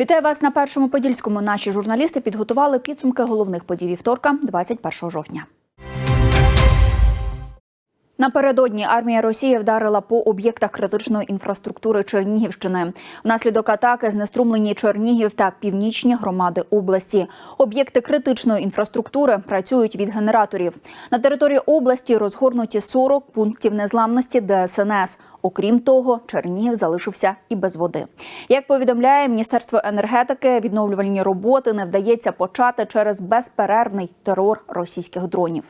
Вітаю вас на першому подільському. Наші журналісти підготували підсумки головних подій вівторка, 21 жовтня. Напередодні армія Росії вдарила по об'єктах критичної інфраструктури Чернігівщини. Внаслідок атаки знеструмлені Чернігів та північні громади області. Об'єкти критичної інфраструктури працюють від генераторів. На території області розгорнуті 40 пунктів незламності ДСНС. Окрім того, Чернігів залишився і без води. Як повідомляє Міністерство енергетики, відновлювальні роботи не вдається почати через безперервний терор російських дронів.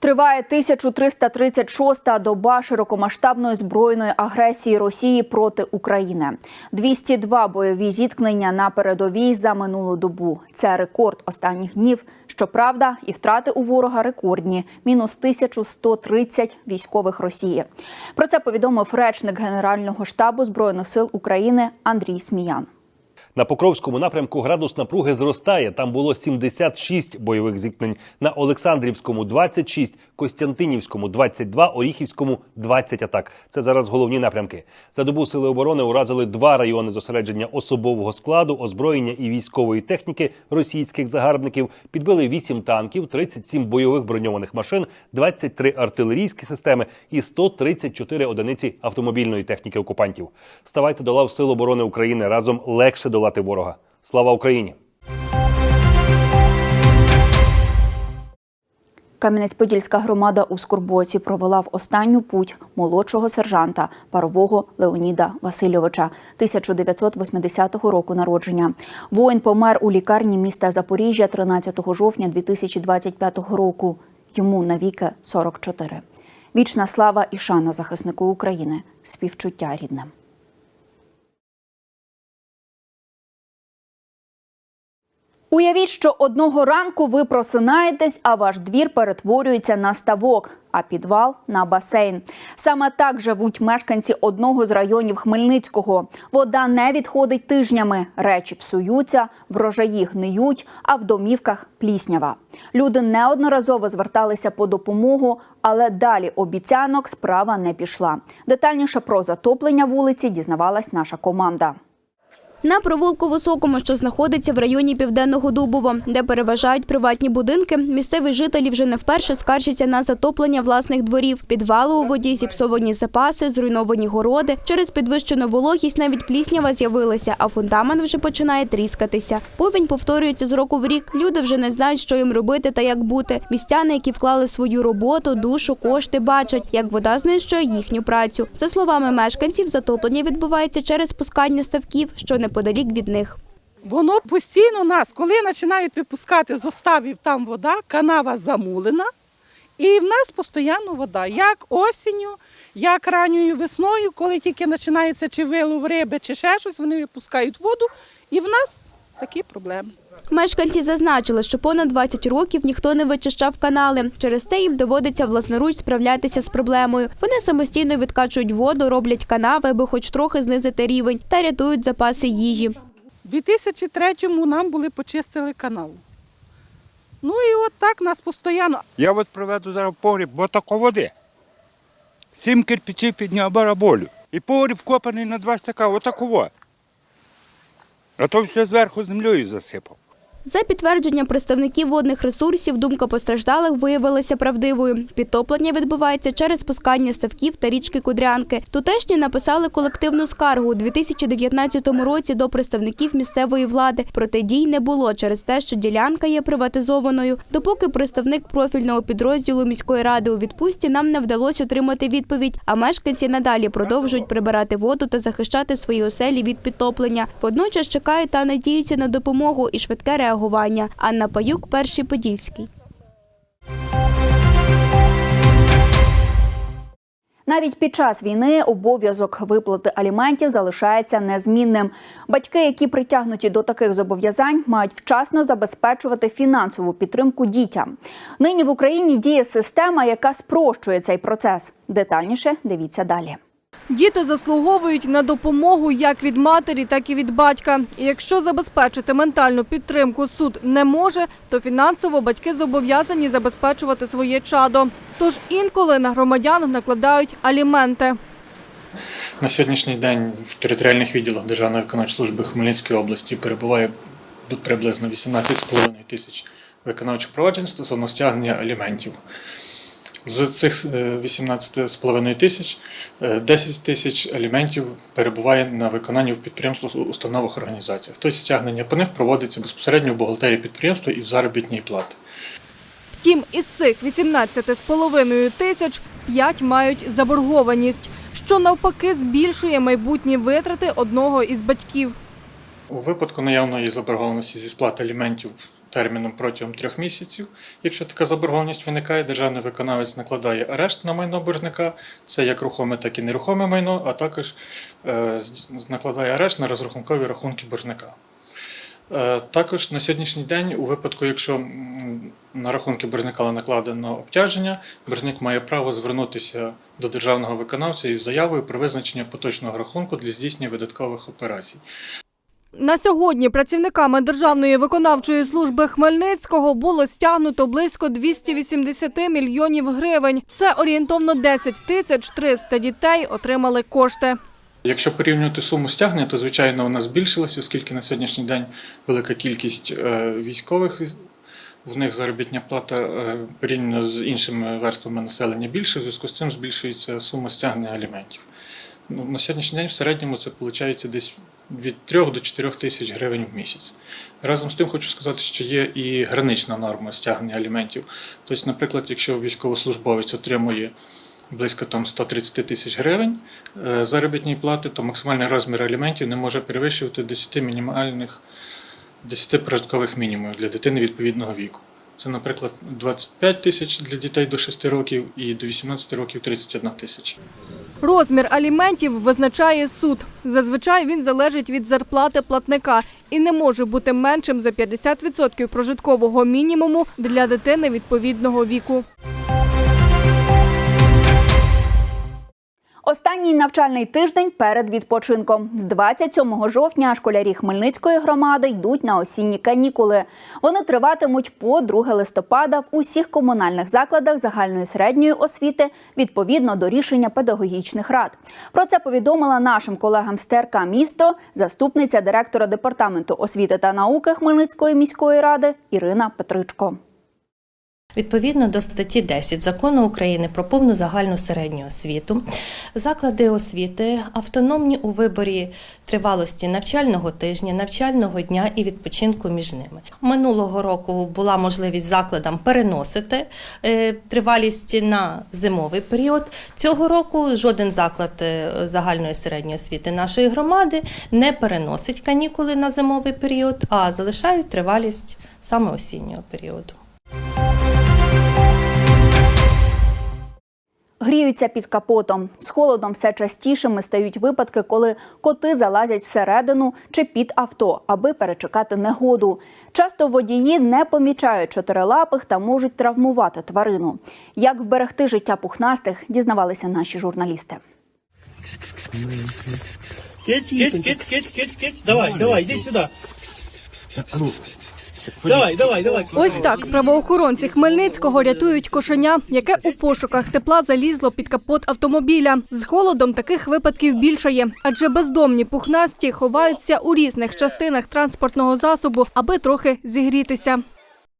Триває 1336-та доба широкомасштабної збройної агресії Росії проти України. 202 бойові зіткнення на передовій за минулу добу. Це рекорд останніх днів. Щоправда, і втрати у ворога рекордні мінус 1130 військових Росії. Про це повідомив речник Генерального штабу збройних сил України Андрій Сміян. На Покровському напрямку градус напруги зростає. Там було 76 бойових зіткнень. На Олександрівському 26, Костянтинівському 22, Оріхівському 20 атак. Це зараз головні напрямки. За добу сили оборони уразили два райони зосередження особового складу, озброєння і військової техніки російських загарбників. Підбили 8 танків, 37 бойових броньованих машин, 23 артилерійські системи і 134 одиниці автомобільної техніки окупантів. Ставайте до лав Сил оборони України разом легше долати ворога. Слава Україні! Кам'янець-Подільська громада у Скорботі провела в останню путь молодшого сержанта парового Леоніда Васильовича 1980 року народження. Воїн помер у лікарні міста Запоріжжя 13 жовтня 2025 року. Йому навіки 44. Вічна слава і шана захиснику України. Співчуття рідним. Уявіть, що одного ранку ви просинаєтесь, а ваш двір перетворюється на ставок, а підвал на басейн. Саме так живуть мешканці одного з районів Хмельницького. Вода не відходить тижнями, речі псуються, врожаї гниють, а в домівках пліснява. Люди неодноразово зверталися по допомогу, але далі обіцянок справа не пішла. Детальніше про затоплення вулиці дізнавалась наша команда. На провулку Високому, що знаходиться в районі Південного Дубово, де переважають приватні будинки, місцеві жителі вже не вперше скаржаться на затоплення власних дворів, підвали у воді, зіпсовані запаси, зруйновані городи. Через підвищену вологість навіть пліснява з'явилася, а фундамент вже починає тріскатися. Повінь повторюється з року в рік. Люди вже не знають, що їм робити та як бути. Містяни, які вклали свою роботу, душу, кошти, бачать, як вода знищує їхню працю. За словами мешканців, затоплення відбувається через спускання ставків, що неподалік від них. Воно постійно нас, коли починають випускати з оставів там вода, канава замулена, і в нас постійно вода. Як осінню, як ранньою весною, коли тільки починається чи вилов риби, чи ще щось, вони випускають воду, і в нас такі проблеми. Мешканці зазначили, що понад 20 років ніхто не вичищав канали. Через це їм доводиться власноруч справлятися з проблемою. Вони самостійно відкачують воду, роблять канави, аби хоч трохи знизити рівень, та рятують запаси їжі. У 2003-му нам були почистили канал. Ну і от так нас постійно. Я от приведу зараз погріб, бо тако води. Сім кирпичів підняв бараболю. І погріб вкопаний на два стака, отаково. А то все зверху землею засипав. За підтвердженням представників водних ресурсів, думка постраждалих виявилася правдивою. Підтоплення відбувається через спускання ставків та річки Кудрянки. Тутешні написали колективну скаргу у 2019 році до представників місцевої влади. Проте дій не було через те, що ділянка є приватизованою. Допоки представник профільного підрозділу міської ради у відпустці нам не вдалося отримати відповідь. А мешканці надалі продовжують прибирати воду та захищати свої оселі від підтоплення. Водночас чекають та надіються на допомогу і швидке реагування. Анна Паюк, перший подільський. Навіть під час війни обов'язок виплати аліментів залишається незмінним. Батьки, які притягнуті до таких зобов'язань, мають вчасно забезпечувати фінансову підтримку дітям. Нині в Україні діє система, яка спрощує цей процес. Детальніше дивіться далі. Діти заслуговують на допомогу як від матері, так і від батька. І якщо забезпечити ментальну підтримку суд не може, то фінансово батьки зобов'язані забезпечувати своє чадо. Тож інколи на громадян накладають аліменти. На сьогоднішній день в територіальних відділах Державної виконавчої служби Хмельницької області перебуває приблизно 18,5 тисяч виконавчих проваджень стосовно стягнення аліментів. З цих е, 18,5 тисяч е, 10 тисяч аліментів перебуває на виконанні в підприємствах, установах, організаціях. Тобто стягнення по них проводиться безпосередньо в бухгалтерії підприємства із заробітної плати. Втім, із цих 18,5 тисяч 5 мають заборгованість, що навпаки збільшує майбутні витрати одного із батьків. У випадку наявної заборгованості зі сплати аліментів терміном протягом трьох місяців, якщо така заборгованість виникає, державний виконавець накладає арешт на майно боржника, це як рухоме, так і нерухоме майно, а також е, накладає арешт на розрахункові рахунки боржника. Е, Також на сьогоднішній день, у випадку, якщо на рахунки боржника накладено обтяження, боржник має право звернутися до державного виконавця із заявою про визначення поточного рахунку для здійснення видаткових операцій. На сьогодні працівниками Державної виконавчої служби Хмельницького було стягнуто близько 280 мільйонів гривень. Це орієнтовно 10 тисяч 300 дітей отримали кошти. Якщо порівнювати суму стягнення, то звичайно вона збільшилася, оскільки на сьогоднішній день велика кількість е, військових. В них заробітня плата е, порівняно з іншими верствами населення більше, в зв'язку з цим збільшується сума стягнення аліментів. Ну, на сьогоднішній день в середньому це виходить десь від 3 до 4 тисяч гривень в місяць. Разом з тим хочу сказати, що є і гранична норма стягнення аліментів. Тобто, наприклад, якщо військовослужбовець отримує близько там 130 тисяч гривень е, заробітної плати, то максимальний розмір аліментів не може перевищувати 10 мінімальних 10 прожиткових мінімумів для дитини відповідного віку. Це, наприклад, 25 тисяч для дітей до 6 років і до 18 років 31 тисяча. Розмір аліментів визначає суд. Зазвичай він залежить від зарплати платника і не може бути меншим за 50% прожиткового мінімуму для дитини відповідного віку. Останній навчальний тиждень перед відпочинком. З 27 жовтня школярі Хмельницької громади йдуть на осінні канікули. Вони триватимуть по 2 листопада в усіх комунальних закладах загальної середньої освіти відповідно до рішення педагогічних рад. Про це повідомила нашим колегам з ТРК місто заступниця директора департаменту освіти та науки Хмельницької міської ради Ірина Петричко. Відповідно до статті 10 закону України про повну загальну середню освіту, заклади освіти автономні у виборі тривалості навчального тижня, навчального дня і відпочинку між ними. Минулого року була можливість закладам переносити е, тривалість на зимовий період. Цього року жоден заклад е, загальної середньої освіти нашої громади не переносить канікули на зимовий період, а залишають тривалість саме осіннього періоду. Гріються під капотом. З холодом все частішими стають випадки, коли коти залазять всередину чи під авто, аби перечекати негоду. Часто водії не помічають чотирилапих та можуть травмувати тварину. Як вберегти життя пухнастих, дізнавалися наші журналісти. Киць, киць, киць, киць, киць, киць. Давай, давай, іди сюди. Давай, давай, давай. Ось так правоохоронці Хмельницького рятують кошеня, яке у пошуках тепла залізло під капот автомобіля. З холодом таких випадків більшає, адже бездомні пухнасті ховаються у різних частинах транспортного засобу, аби трохи зігрітися.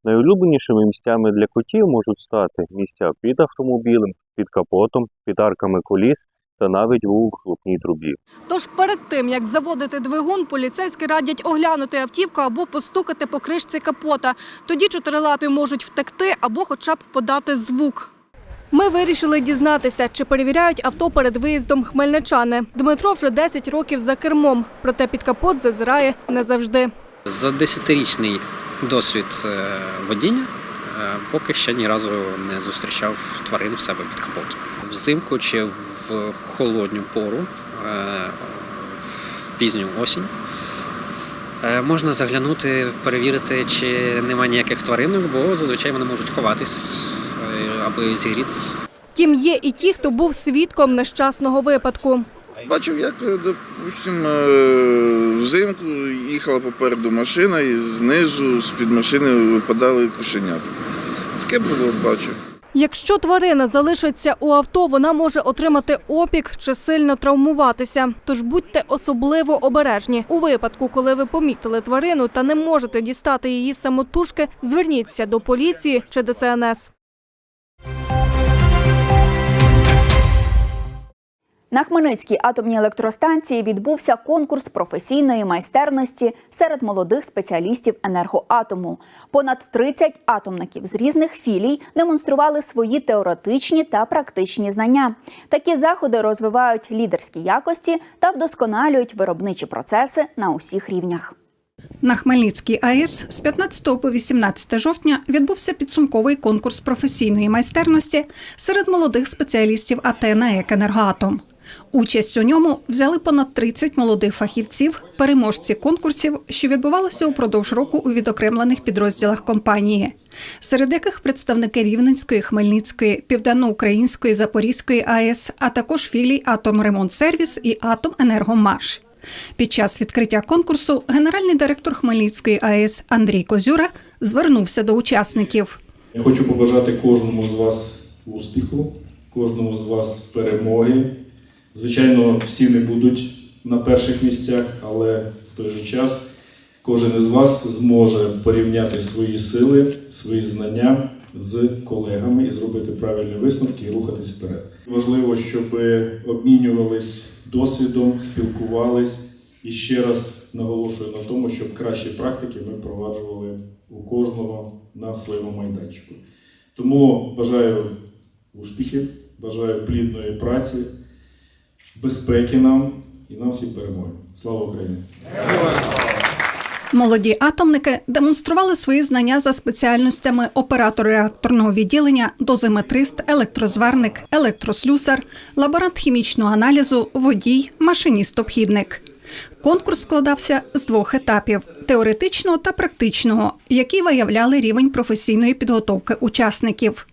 Найулюбленішими місцями для котів можуть стати місця під автомобілем, під капотом, під арками коліс та навіть у хлопній трубі. Тож перед тим як заводити двигун, поліцейські радять оглянути автівку або постукати по кришці капота. Тоді чотирилапі можуть втекти або хоча б подати звук. Ми вирішили дізнатися, чи перевіряють авто перед виїздом хмельничани. Дмитро вже 10 років за кермом, проте під капот зазирає не завжди. За 10-річний досвід е, водіння е, поки ще ні разу не зустрічав тварин в себе під капотом. Взимку чи в холодню пору, е, в пізню осінь. е, Можна заглянути, перевірити, чи немає ніяких тваринок, бо зазвичай вони можуть ховатись, е, аби зігрітися. Тім є і ті, хто був свідком нещасного випадку. Бачив, як, допустим, взимку їхала попереду машина і знизу з-під машини випадали кошенята. Таке було, бачив. Якщо тварина залишиться у авто, вона може отримати опік чи сильно травмуватися. Тож будьте особливо обережні. У випадку, коли ви помітили тварину та не можете дістати її самотужки, зверніться до поліції чи ДСНС. На Хмельницькій атомній електростанції відбувся конкурс професійної майстерності серед молодих спеціалістів енергоатому. Понад 30 атомників з різних філій демонстрували свої теоретичні та практичні знання. Такі заходи розвивають лідерські якості та вдосконалюють виробничі процеси на усіх рівнях. На Хмельницькій АЕС з 15 по 18 жовтня відбувся підсумковий конкурс професійної майстерності серед молодих спеціалістів АТ «НАЕК Енергоатом». Участь у ньому взяли понад 30 молодих фахівців, переможці конкурсів, що відбувалися упродовж року у відокремлених підрозділах компанії, серед яких представники Рівненської, Хмельницької, Південноукраїнської, Запорізької АЕС, а також філій «Атомремонтсервіс» і «Атоменергомаш». Під час відкриття конкурсу генеральний директор Хмельницької АЕС Андрій Козюра звернувся до учасників. Я хочу побажати кожному з вас успіху, кожному з вас перемоги. Звичайно, всі не будуть на перших місцях, але в той же час кожен із вас зможе порівняти свої сили, свої знання з колегами і зробити правильні висновки і рухатись вперед. Важливо, щоб обмінювались досвідом, спілкувались і ще раз наголошую на тому, щоб кращі практики ми впроваджували у кожного на своєму майданчику. Тому бажаю успіхів, бажаю плідної праці, безпеки нам і нам всім перемоги. Слава Україні! Молоді атомники демонстрували свої знання за спеціальностями оператор реакторного відділення, дозиметрист, електрозварник, електрослюсар, лаборант хімічного аналізу, водій, машиніст-обхідник. Конкурс складався з двох етапів теоретичного та практичного, які виявляли рівень професійної підготовки учасників.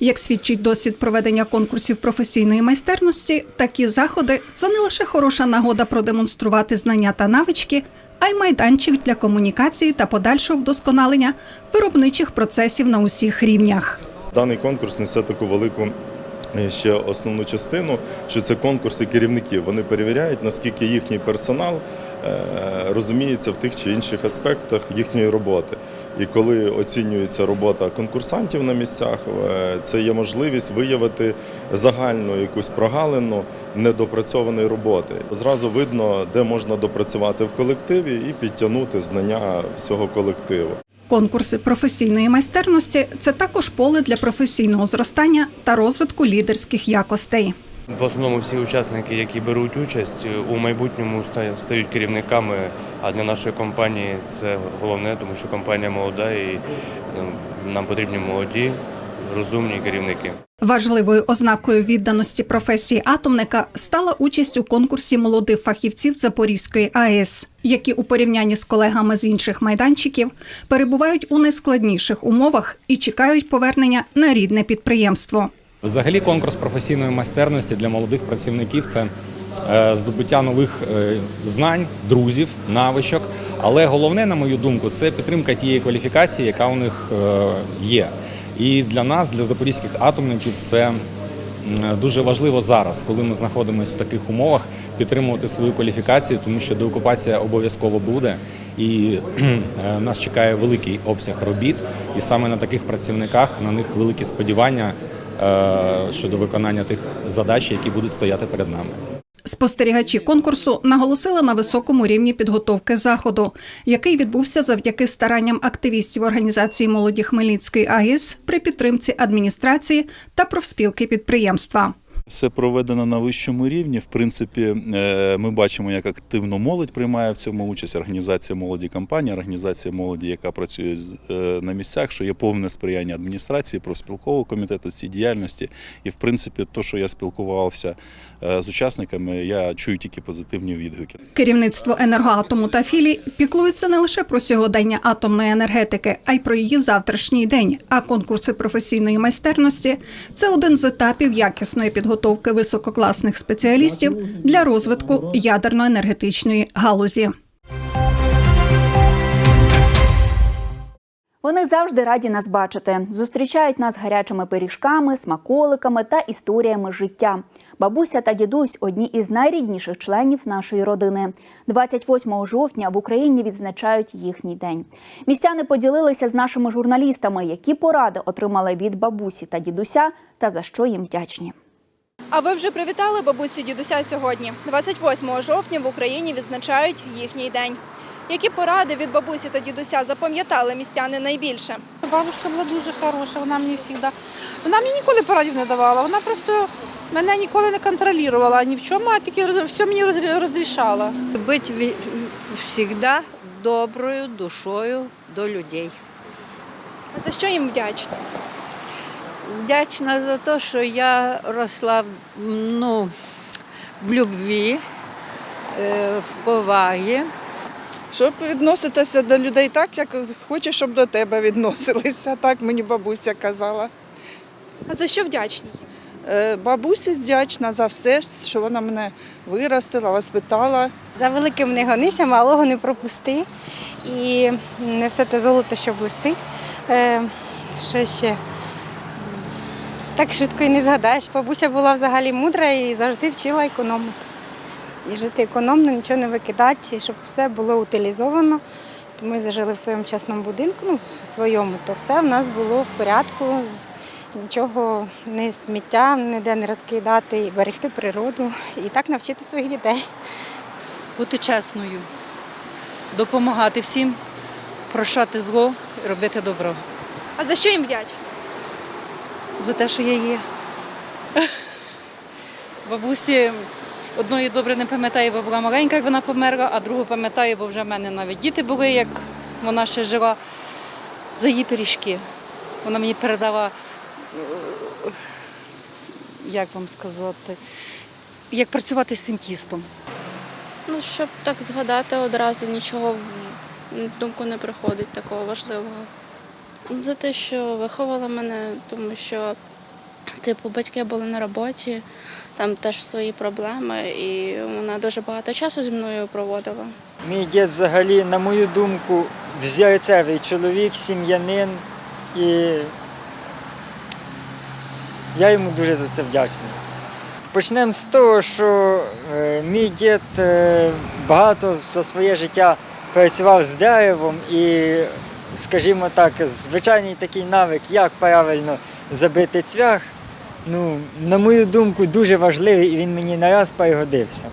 Як свідчить досвід проведення конкурсів професійної майстерності, такі заходи це не лише хороша нагода продемонструвати знання та навички, а й майданчик для комунікації та подальшого вдосконалення виробничих процесів на усіх рівнях. Даний конкурс несе таку велику е, ще основну частину, що це конкурси керівників. Вони перевіряють, наскільки їхній персонал е, розуміється в тих чи інших аспектах їхньої роботи. І коли оцінюється робота конкурсантів на місцях, е, це є можливість виявити загальну якусь прогалину недопрацьованої роботи. Зразу видно, де можна допрацювати в колективі і підтягнути знання всього колективу. Конкурси професійної майстерності це також поле для професійного зростання та розвитку лідерських якостей. В основному всі учасники, які беруть участь, у майбутньому стають керівниками. А для нашої компанії це головне, тому що компанія молода і ну, нам потрібні молоді, розумні керівники. Важливою ознакою відданості професії атомника стала участь у конкурсі молодих фахівців Запорізької АЕС, які у порівнянні з колегами з інших майданчиків перебувають у найскладніших умовах і чекають повернення на рідне підприємство. Взагалі, конкурс професійної майстерності для молодих працівників це е, здобуття нових е, знань, друзів, навичок. Але головне, на мою думку, це підтримка тієї кваліфікації, яка у них е, є. І для нас, для запорізьких атомників, це дуже важливо зараз, коли ми знаходимося в таких умовах, підтримувати свою кваліфікацію, тому що деокупація обов'язково буде, і нас чекає великий обсяг робіт. І саме на таких працівниках на них великі сподівання щодо виконання тих задач, які будуть стояти перед нами. Спостерігачі конкурсу наголосили на високому рівні підготовки заходу, який відбувся завдяки старанням активістів організації молоді Хмельницької АЕС при підтримці адміністрації та профспілки підприємства. Все проведено на вищому рівні. В принципі, е, ми бачимо, як активно молодь приймає в цьому участь. Організація молоді компанія, організація молоді, яка працює е, на місцях, що є повне сприяння адміністрації, профспілкового комітету цій діяльності. І в принципі, то, що я спілкувався е, з учасниками, я чую тільки позитивні відгуки. Керівництво енергоатому та філій піклується не лише про сьогодення атомної енергетики, а й про її завтрашній день. А конкурси професійної майстерності це один з етапів якісної підготовки висококласних спеціалістів для розвитку ядерно-енергетичної галузі. Вони завжди раді нас бачити. Зустрічають нас гарячими пиріжками, смаколиками та історіями життя. Бабуся та дідусь одні із найрідніших членів нашої родини. 28 жовтня в Україні відзначають їхній день. Містяни поділилися з нашими журналістами, які поради отримали від бабусі та дідуся, та за що їм вдячні. А ви вже привітали бабусі дідуся сьогодні? 28 жовтня в Україні відзначають їхній день. Які поради від бабусі та дідуся запам'ятали містяни найбільше? Бабушка була дуже хороша, вона мені завжди. Вона мені ніколи порадів не давала. Вона просто мене ніколи не контролювала ні в чому, а тільки все мені розрішала. Бути завжди доброю душою до людей. За що їм вдячні? Вдячна за те, що я росла в- ну, в любві, е, в повагі. Щоб відноситися до людей так, як хочеш, щоб до тебе відносилися. Так мені бабуся казала. А за що вдячні? Е, Бабусі вдячна за все, що вона мене виростила, воспитала. За великим не гонися, малого не пропусти. І не все те золото, що блистить. Е, що ще? Так швидко і не згадаєш. Бабуся була взагалі мудра і завжди вчила економити. І жити економно, нічого не викидати, щоб все було утилізовано. Ми зажили в своєму частному будинку, ну, в своєму, то все в нас було в порядку. Нічого не сміття, ніде не розкидати, і берегти природу і так навчити своїх дітей. бути чесною, допомагати всім, прощати зло і робити добро. А за що їм вдячні? За те, що я є. Бабусі одної добре не пам'ятаю, бо була маленька, як вона померла, а другу пам'ятаю, бо вже в мене навіть діти були, як вона ще жила, за її пиріжки. Вона мені передала, е, як вам сказати, як працювати з тим тістом. Ну, щоб так згадати, одразу нічого в- в думку не приходить такого важливого. За те, що виховала мене, тому що, типу, батьки були на роботі, там теж свої проблеми, і вона дуже багато часу зі мною проводила. Мій дід взагалі, на мою думку, взірцевий чоловік, сім'янин і я йому дуже за це вдячний. Почнемо з того, що е, мій дід е, багато за своє життя працював з деревом і, скажімо так, звичайний такий навик, як правильно забити цвях, ну, на мою думку, дуже важливий і він мені не раз пригодився.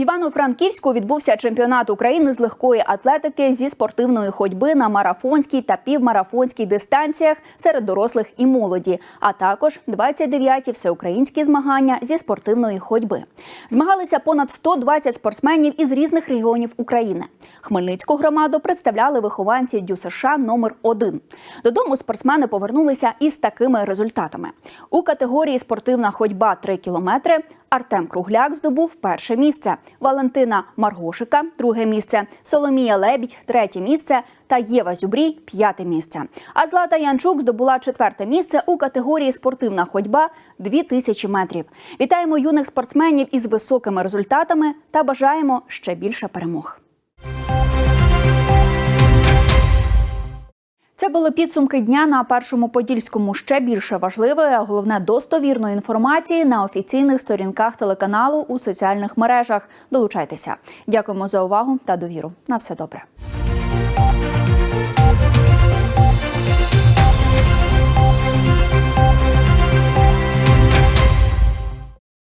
Івано-Франківську відбувся чемпіонат України з легкої атлетики зі спортивної ходьби на марафонській та півмарафонській дистанціях серед дорослих і молоді, а також 29-ті всеукраїнські змагання зі спортивної ходьби. Змагалися понад 120 спортсменів із різних регіонів України. Хмельницьку громаду представляли вихованці ДЮСШ номер 1 Додому спортсмени повернулися із такими результатами. У категорії спортивна ходьба 3 кілометри Артем Кругляк здобув перше місце, Валентина Маргошика друге місце, Соломія Лебідь третє місце та Єва Зюбрій п'яте місце. А Злата Янчук здобула четверте місце у категорії спортивна ходьба 2000 метрів. Вітаємо юних спортсменів із високими результатами та бажаємо ще більше перемог. Це були підсумки дня на першому подільському. Ще більше важливої, а головне достовірної інформації на офіційних сторінках телеканалу у соціальних мережах. Долучайтеся. Дякуємо за увагу та довіру. На все добре.